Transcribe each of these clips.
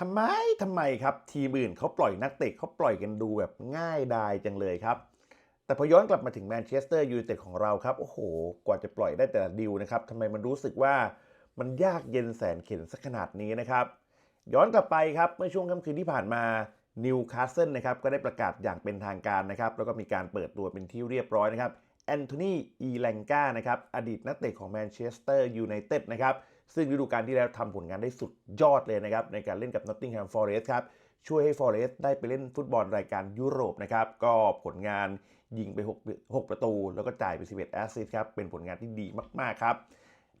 ทำไมทำไมครับทีมอื่นเขาปล่อยนักเตะเขาปล่อยกันดูแบบง่ายดายจังเลยครับ แต่พอย้อนกลับมาถึงแมนเชสเตอร์ยูไนเต็ดของเราครับโอ้โห กว่าจะปล่อยได้แต่ละดิวนะครับทำไมมันรู้สึกว่ามันยากเย็นแสนเข็ญสักขนาดนี้นะครับ ย้อนกลับไปครับเมื่อช่วงค่ำคืนที่ผ่านมานิวคาสเซิลนะครับก็ได้ประกาศอย่างเป็นทางการนะครับ แล้วก็มีการเปิดตัวเป็นที่เรียบร้อยนะครับแอนโทนีอีแลงกานะครับอดีตนักเตะของแมนเชสเตอร์ยูไนเต็ดนะครับ ซึ่งฤดูกาลที่แล้วทำผลงานได้สุดยอดเลยนะครับในการเล่นกับนอตติงแฮมฟอเรสต์ครับช่วยให้ฟอเรสต์ได้ไปเล่นฟุตบอลรายการยุโรปนะครับก็ผลงานยิงไป 6 6 ประตู แล้วก็จ่ายไป 11แอสซิสต์ครับเป็นผลงานที่ดีมาก ๆ ครับ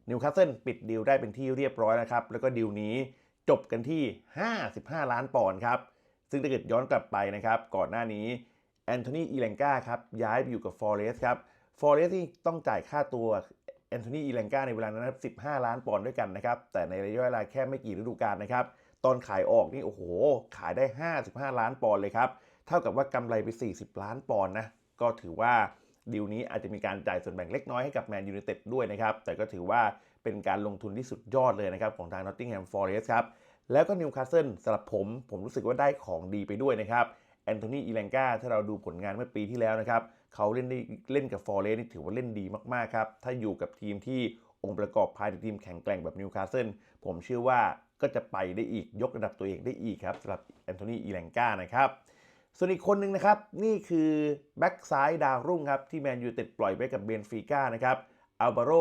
นิวคาสเซิลปิดดีลได้เป็นที่เรียบร้อยแล้วครับแล้วก็ดีลนี้จบกันที่ 55 ล้านปอนด์ครับซึ่งถ้าเกิดย้อนกลับไปนะครับก่อนหน้านี้แอนโทนีอีแลงกาครับย้ายไปอยู่กับฟอเรสครับฟอเรสที่ต้องจ่ายค่าตัว อนโทนีอีแลงกาในเวลานั้นนะครับ15 ล้านปอนด์ด้วยกันนะครับ แต่ในระยะเวลาแค่ไม่กี่ฤดูกาลนะครับ ตอนขายออกนี่โอ้โห ขายได้ 55 ล้านปอนด์เลยครับ เท่ากับว่ากำไรไป 40 ล้านปอนด์นะ ก็ถือว่าดีลนี้อาจจะมีการจ่ายส่วนแบ่งเล็กน้อยให้กับแมนยูไนเต็ดด้วยนะครับ แต่ก็ถือว่าเป็นการลงทุนที่สุดยอดเลยนะครับของทางนอตติงแฮมฟอร์เรสครับ แล้วก็นิวคาสเซิลสำหรับผม ผมรู้สึกว่าได้ของดีไปด้วยนะครับแอนโทนีอีแลงกาถ้าเราดูผลงานเมื่อปีที่แล้วนะครับ เขาเล่นได้เล่นกับฟอร์เรสนี่ถือว่าเล่นดีมากๆครับ ถ้าอยู่กับทีมที่องค์ประกอบภายในทีมแข็งแกร่งแบบนิวคาสเซิลผมเชื่อว่าก็จะไปได้อีกยกระดับตัวเองได้อีกครับสำหรับแอนโทนีอีแลงกานะครับส่วนอีกคนหนึ่งนะครับ นี่คือแบ็กซ้ายดาวรุ่งครับ ที่แมนยูเต็ดปล่อยไปกับเบนฟิก้านะครับอัลบาโร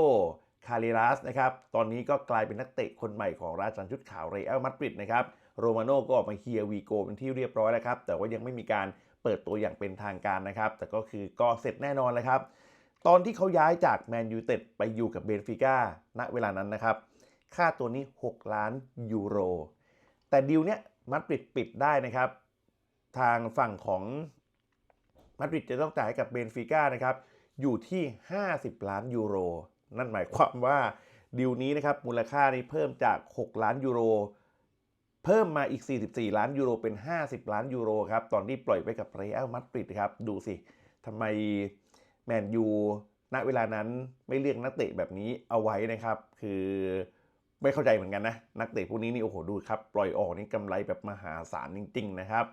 คาเรลัสนะครับ ตอนนี้ก็กลายเป็นนักเตะคนใหม่ของราชันชุดขาวเรอัลมาดริดนะครับโรมาโน่ก็ออกมาเฮียวีโกเป็นที่เรียบร้อยแล้วครับ แต่ว่ายังไม่มีการ เปิดตัวอย่างเป็นทางการนะครับ แต่ก็คือก็เสร็จแน่นอนแล้วครับ ตอนที่เขาย้ายจากแมนยูเต็ดไปอยู่กับเบนฟิก้าณเวลานั้นนะครับ ค่าตัวนี้ 6 ล้านยูโร แต่ดีลเนี้ยมาดริดปิดได้นะครับ ทางฝั่งของมาดริดจะต้องจ่ายให้กับเบนฟิก้านะครับอยู่ที่ 50 ล้านยูโร นั่นหมายความว่าดีลนี้นะครับมูลค่านี้เพิ่มจาก 6 ล้านยูโร เพิ่มมาอีก 44 ล้านยูโรเป็น 50 ล้านยูโรครับตอนที่ปล่อยไปกับเรอัลมาดริดครับดูสิทำไมแมนยูณเวลานั้นไม่เลือกนักเตะแบบนี้เอาไว้นะครับ คือไม่เข้าใจเหมือนกันนะ นักเตะพวกนี้นี่โอ้โหดูครับ ปล่อยออกนี่กำไรแบบมหาศาลจริง ๆ นะครับ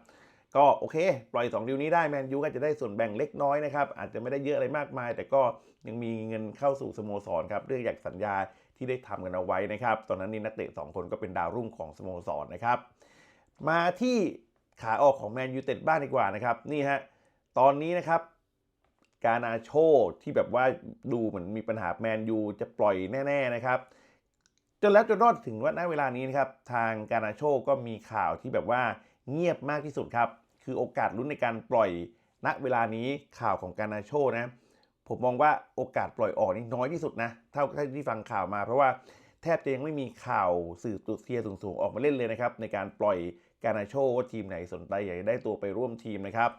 ก็โอเค ปล่อย 2 ดิวนี้ได้แมนยูก็จะได้ส่วนแบ่งเล็กน้อยนะครับ อาจจะไม่ได้เยอะอะไรมากมาย แต่ก็ยังมีเงินเข้าสู่สโมสรครับเรื่องจากสัญญา ที่ได้ทำกันเอาไว้นะครับ ตอนนั้นนี่นักเตะ 2 คนก็เป็นดาวรุ่งของสโมสรนะครับ มาที่ขาออกของแมนยูเต็ดบ้านดีกว่านะครับ นี่ฮะ ตอนนี้นะครับ การอาโชที่แบบว่าดูเหมือนมีปัญหาแมนยูจะปล่อยแน่ ๆนะครับ จนแล้วจนรอดถึงว่าณเวลานี้นะครับ ทางการอาโชก็มีข่าวที่แบบว่าเงียบมากที่สุดครับ คือโอกาสลุ้นในการปล่อยณเวลานี้ข่าวของการอาโชนะ ผมมองว่าโอกาสปล่อยออกนี่น้อยที่สุดนะเท่าที่ฟังข่าวมา เพราะว่าแทบจะยังไม่มีข่าวสื่อตุเทียร์สูงๆออกมาเล่นเลยนะครับ ในการปล่อยการอาโชว่าทีมไหนสนใจอยากจะได้ตัวไปร่วมทีมนะครับ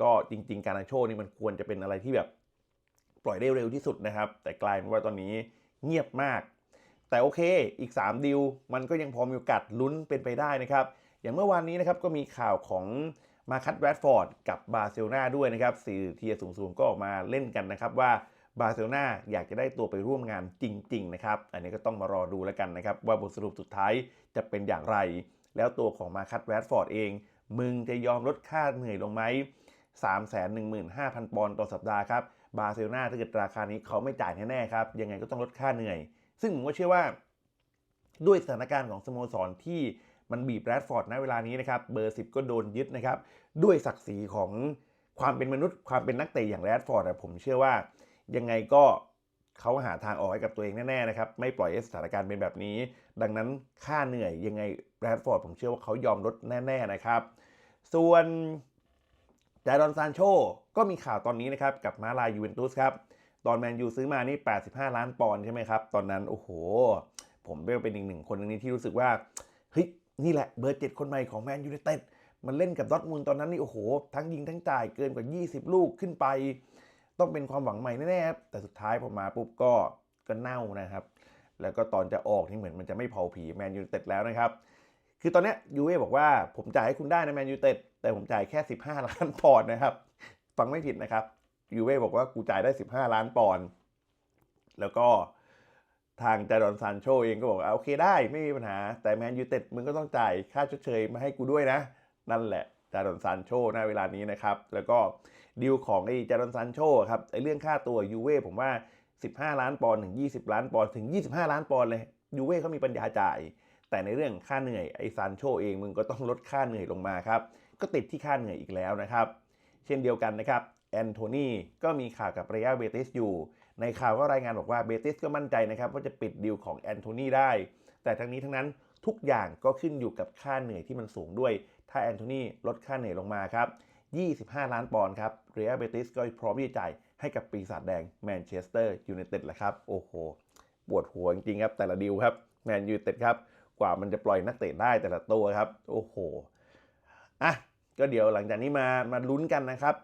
ก็จริง ๆ การอาโชนี่มันควรจะเป็นอะไรที่แบบปล่อยได้เร็วที่สุดนะครับ แต่กลายเป็นว่าตอนนี้เงียบมาก แต่โอเคอีก 3 ดิวมันก็ยังพอมีโอกาสลุ้นเป็นไปได้นะครับ อย่างเมื่อวานนี้นะครับก็มีข่าวของ มาคัตแรดฟอร์ดกับบาร์เซโลนาด้วยนะครับสื่อเทียสูงๆ ก็ออกมาเล่นกันนะครับว่าบาร์เซโลนาอยากจะได้ตัวไปร่วมงานจริง ๆ นะครับ อันนี้ก็ต้องมารอดูแล้วกันนะครับ ว่าบทสรุปสุดท้ายจะเป็นอย่างไร แล้วตัวของมาคัตแรดฟอร์ดเอง มึงจะยอมลดค่าเหนื่อยลงไหม315,000 ปอนด์ต่อสัปดาห์ครับบาร์เซโลนาถ้าเกิดราคานี้เขาไม่จ่ายแน่ๆครับยังไงก็ต้องลดค่าเหนื่อย ซึ่งผมก็เชื่อว่า ด้วยสถานการณ์ของสโมสรที่ มันบีบแรดฟอร์ดณเวลานี้นะครับเบอร์ 10 ก็โดนยึดนะครับด้วยศักดิ์ศรีของความเป็นมนุษย์ความเป็นนักเตะอย่างแรดฟอร์ดผมเชื่อว่ายังไงก็เขาหาทางออกให้กับตัวเองแน่ๆนะครับไม่ปล่อยให้สถานการณ์เป็นแบบนี้ ดังนั้นค่าเหนื่อยยังไงแรดฟอร์ดผมเชื่อว่าเขายอมลดแน่ ๆนะครับ ส่วนจารอนซานโชก็มีข่าวตอนนี้นะครับกับมาลายยูเวนตุสครับตอนแมนยูซื้อมานี่ 85 ล้านปอนด์ใช่ไหมครับ ตอนนั้น โอ้โห ผมเป็นอีกหนึ่งคนนึงที่รู้สึกว่าเฮ้ย นี่แหละเบอร์เจ็ดคนใหม่ของแมนยูไนเต็ดมันเล่นกับดอทมุนด์ตอนนั้นนี่โอ้โห ทั้งยิงทั้งจ่ายเกินกว่า 20 ลูกขึ้นไป ต้องเป็นความหวังใหม่แน่ๆครับแต่สุดท้ายพอมาปุ๊บก็ก็เน่านะครับ แล้วก็ตอนจะออกนี่เหมือนมันจะไม่เผาผีแมนยูไนเต็ดแล้วนะครับ คือตอนนี้ยูเว่บอกว่าผมจ่ายให้คุณได้นะแมนยูไนเต็ดแต่ผมจ่ายแค่ 15 ล้านปอนด์นะครับ ฟังไม่ผิดนะครับยูเว่บอกว่ากูจ่ายได้ 15 ล้านปอนด์แล้วก็ ทางจารอนซานโชเองก็บอกว่าโอเคได้ไม่มีปัญหา แต่แมนยูเต็ดมึงก็ต้องจ่ายค่าชดเชยมาให้กูด้วยนะ นั่นแหละจารอนซานโชณเวลานี้นะครับ แล้วก็ดีลของไอ้จารอนซานโชครับไอ้เรื่องค่าตัวยูเว่ผมว่า 15 ล้านปอนด์ถึง 20 ล้านปอนด์ถึง 25 ล้านปอนด์เลยยูเว่เขามีปัญญาจ่าย แต่ในเรื่องค่าเหนื่อยไอ้ซานโชเองมึงก็ต้องลดค่าเหนื่อยลงมาครับก็ติดที่ค่าเหนื่อยอีกแล้วนะครับ เช่นเดียวกันนะครับแอนโทนีก็มีข่าวกับเรอัลเบติสอยู่ ในข่าวก็รายงานบอกว่าเบติสก็มั่นใจนะครับว่าจะปิดดีลของแอนโทนีได้ แต่ทั้งนี้ทั้งนั้นทุกอย่างก็ขึ้นอยู่กับค่าเหนื่อยที่มันสูงด้วย ถ้าแอนโทนีลดค่าเหนื่อยลงมาครับ 25 ล้านปอนด์ครับ เรอัลเบติสก็พร้อมที่จะจ่ายให้กับปีศาจแดงแมนเชสเตอร์ยูไนเต็ดแหละครับ โอ้โห ปวดหัวจริงๆครับ แต่ละดีลครับ แมนยูไนเต็ดครับ กว่ามันจะปล่อยนักเตะได้แต่ละตัวครับ โอ้โห อะ ก็เดี๋ยวหลังจากนี้มา มาลุ้นกันนะครับ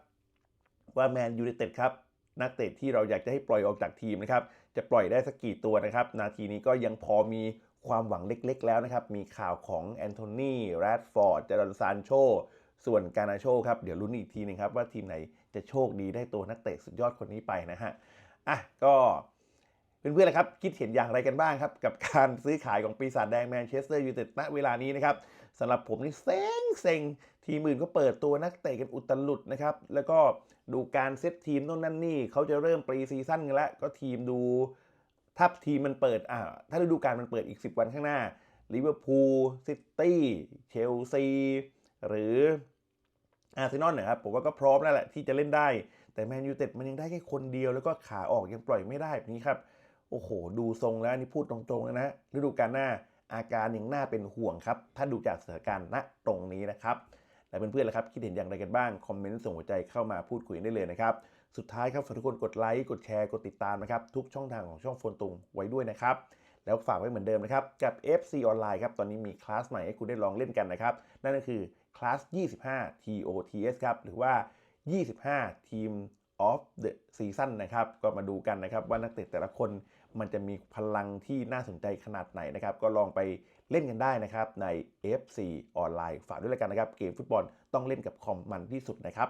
ว่าแมนยูไนเต็ดครับ นักเตะที่เราอยากจะให้ปล่อยออกจากทีมนะครับ จะปล่อยได้สักกี่ตัวนะครับ นาทีนี้ก็ยังพอมีความหวังเล็กๆ แล้วนะครับ มีข่าวของแอนโทนีแรดฟอร์ดจารอนซานโช ส่วนการาโชครับ เดี๋ยวลุ้นอีกทีหนึงครับ ว่าทีมไหนจะโชคดีได้ตัวนักเตะสุดยอดคนนี้ไปนะฮะ อะ ก็เพื่อนๆนะครับ คิดเห็นอย่างไรกันบ้างครับ กับการซื้อขายของปีศาจแดงแมนเชสเตอร์ยูไนเต็ดณเวลานี้นะครับสำหรับผมนี่เซ็งเซ็งทีมอื่นก็เปิดตัวนักเตะกันอุตลุดนะครับ แล้วก็ ดูการเซตทีมโน่นนั่นนี่เขาจะเริ่มปรีซีซั่นกันแล้ว ก็ทีมดูถ้าทีมมันเปิดอ่าถ้าฤดูกาลมันเปิดอีก 10 วันข้างหน้าลิเวอร์พูลซิตี้เชลซีหรืออาร์เซนอลนะครับผมว่าก็พร้อมแล้วแหละที่จะเล่นได้ แต่แมนยูเต็ดมันยังได้แค่คนเดียวแล้วก็ขาออกยังปล่อยไม่ได้แบบนี้ครับ โอ้โห ดูทรงแล้วนี่พูดตรงๆแล้วนะฤดูกาลหน้าอาการยังน่าเป็นห่วงครับ ถ้าดูจากสถานการณ์ณตรงนี้นะครับ และเพื่อนๆล่ะครับคิดเห็นอย่างไรกันบ้างคอมเมนต์ส่งหัวใจเข้ามาพูดคุยได้เลยนะครับสุดท้ายครับฝากทุกคนกดไลค์กดแชร์กดติดตามนะครับทุกช่องทางของช่องโฟนตุงไว้ด้วยนะครับแล้วฝากไว้เหมือนเดิมนะครับกับ FC ออนไลน์ครับตอนนี้มีคลาสใหม่ให้คุณได้ลองเล่นกันนะครับนั่นก็คือคลาส 25 TOTS ครับหรือว่า 25 Team of the Season นะครับก็มาดูกันนะครับว่านักเตะแต่ละคนมันจะมีพลังที่น่าสนใจขนาดไหนนะครับก็ลองไป เล่นกันได้นะครับใน FC ออนไลน์ฝากด้วยแล้วกันนะครับ เกมฟุตบอลต้องเล่นกับคอมมันที่สุดนะครับ